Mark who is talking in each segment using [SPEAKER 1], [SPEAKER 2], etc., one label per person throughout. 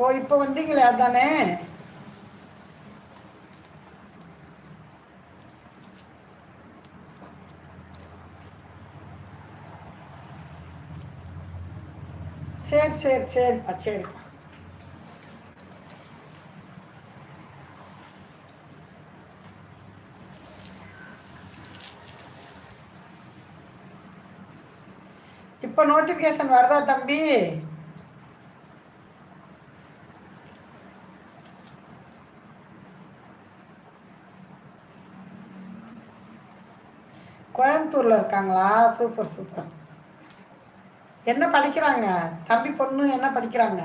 [SPEAKER 1] ஓ இப்போ வந்தீங்களே அதானே? சரி சரி சரிப்பா சரிப்பா. இப்போ நோட்டிஃபிகேஷன் வருதா தம்பி? கோயம்புத்தூர்ல இருக்காங்களா? Super super. என்ன படிக்கிறாங்க? தம்பி பொண்ணு என்ன படிக்கிறாங்க?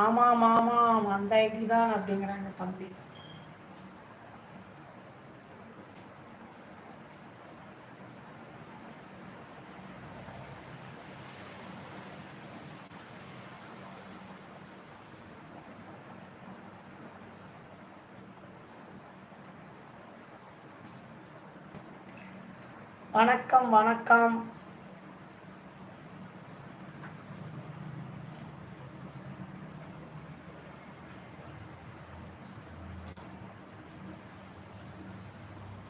[SPEAKER 1] ஆமாம் ஆமாம் அந்த ஐடி தான் அப்படிங்கிறாங்க தம்பி. வணக்கம் வணக்கம்.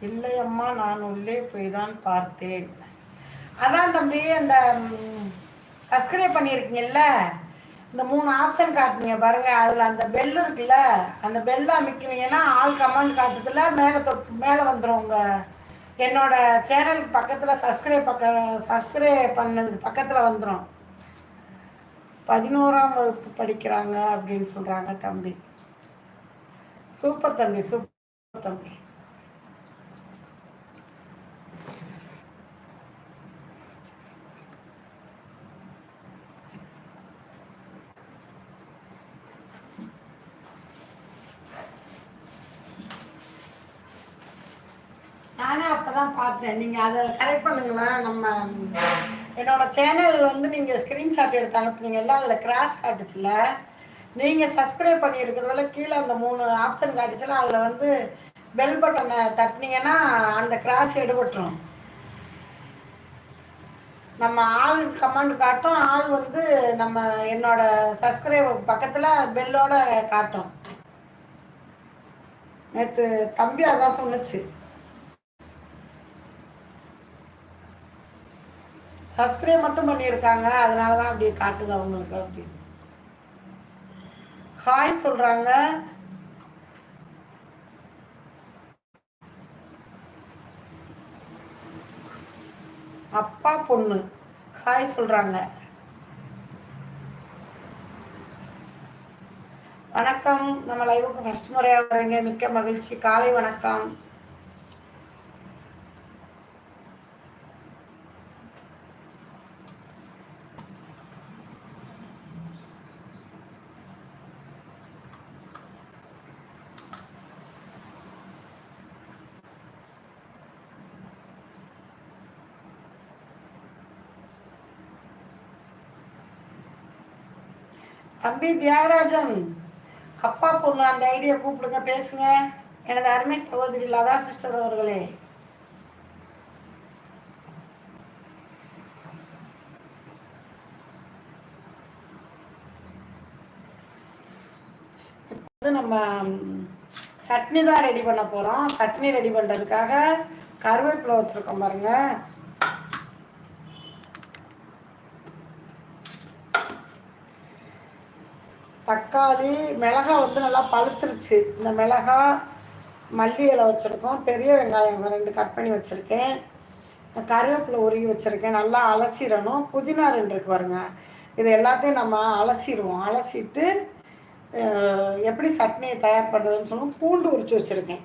[SPEAKER 1] இல்லை அம்மா நான் உள்ளே போய் தான் பார்த்தேன். அதான் தம்பி அந்த சப்ஸ்கிரைப் பண்ணியிருக்கீங்கல்ல? இந்த மூணு ஆப்ஷன் காட்டுனீங்க பாருங்க. அதில் அந்த பெல் இருக்குல்ல? அந்த பெல்லை அமைக்குவீங்கன்னா ஆல் கமெண்ட் காட்டுறதுல மேலே தொட்டு மேலே வந்துடும் உங்கள் என்னோட சேனலுக்கு பக்கத்தில் சப்ஸ்கிரைப் பக்க சப்ஸ்கிரைப் பண்ணது பக்கத்தில் வந்துடும் பதினோராம் வகுப்பு படிக்கிறாங்க அப்படின்னு சொல்கிறாங்க தம்பி. சூப்பர் தம்பி சூப்பர் தம்பி. நானே அப்போ தான் பார்த்தேன். நீங்கள் அதை கரெக்ட் பண்ணுங்களேன். நம்ம என்னோட சேனல் வந்து நீங்கள் ஸ்கிரீன்ஷாட் எடுத்து அனுப்புனீங்கல்ல அதில் கிராஸ் காட்டுச்சுல. நீங்கள் சப்ஸ்கிரைப் பண்ணியிருக்கிறதுல கீழே அந்த மூணு ஆப்ஷன் காட்டுச்சுல. அதில் வந்து பெல் பட்டனை தட்டினீங்கன்னா அந்த கிராஸ் எடுபட்டுரும். நம்ம ஆள் கமாண்ட் காட்டும். ஆள் வந்து நம்ம என்னோட சப்ஸ்கிரைப் பக்கத்தில் பெல்லோட காட்டும். நேற்று தம்பி அதான் சொன்னுச்சு. சப்ஸ்கிரைப் மட்டும் பண்ணியிருக்காங்க. அதனால தான் அப்படியே காட்டுது அவங்களுக்கு அப்படின்னு ஹாய் சொல்றாங்க. அப்பா பொண்ணு. ஹாய் சொல்றாங்க. வணக்கம். நம்ம லைவுக்கு ஃபர்ஸ்ட் முறையாக வரீங்க. மிக்க மகிழ்ச்சி. காலை வணக்கம். தம்பி தியாகராஜன் அப்பா பொண்ணு அந்த ஐடியா கூப்பிடுங்க பேசுங்க. எனது அருமை சகோதரி லதா சிஸ்டர் அவர்களே. வந்து நம்ம சட்னி தான் ரெடி பண்ண போகிறோம் சட்னி ரெடி பண்ணுறதுக்காக கருவேப்பிலை வச்சுருக்கோம் பாருங்கள் தக்காளி மிளகா வந்து நல்லா பழுத்துருச்சு. இந்த மிளகா மல்லி இலை வச்சுருக்கோம். பெரிய வெங்காயம் ரெண்டு கட் பண்ணி வச்சுருக்கேன். கருவேப்பிலை உருகி வச்சுருக்கேன். நல்லா அலசிடணும். புதினா ரெண்டு இருக்கு பாருங்க. இது எல்லாத்தையும் நம்ம அலசிடுவோம். அலசிட்டு எப்படி சட்னியை தயார் பண்ணுறதுன்னு சொல்லணும் பூண்டு உரிச்சு வச்சுருக்கேன்.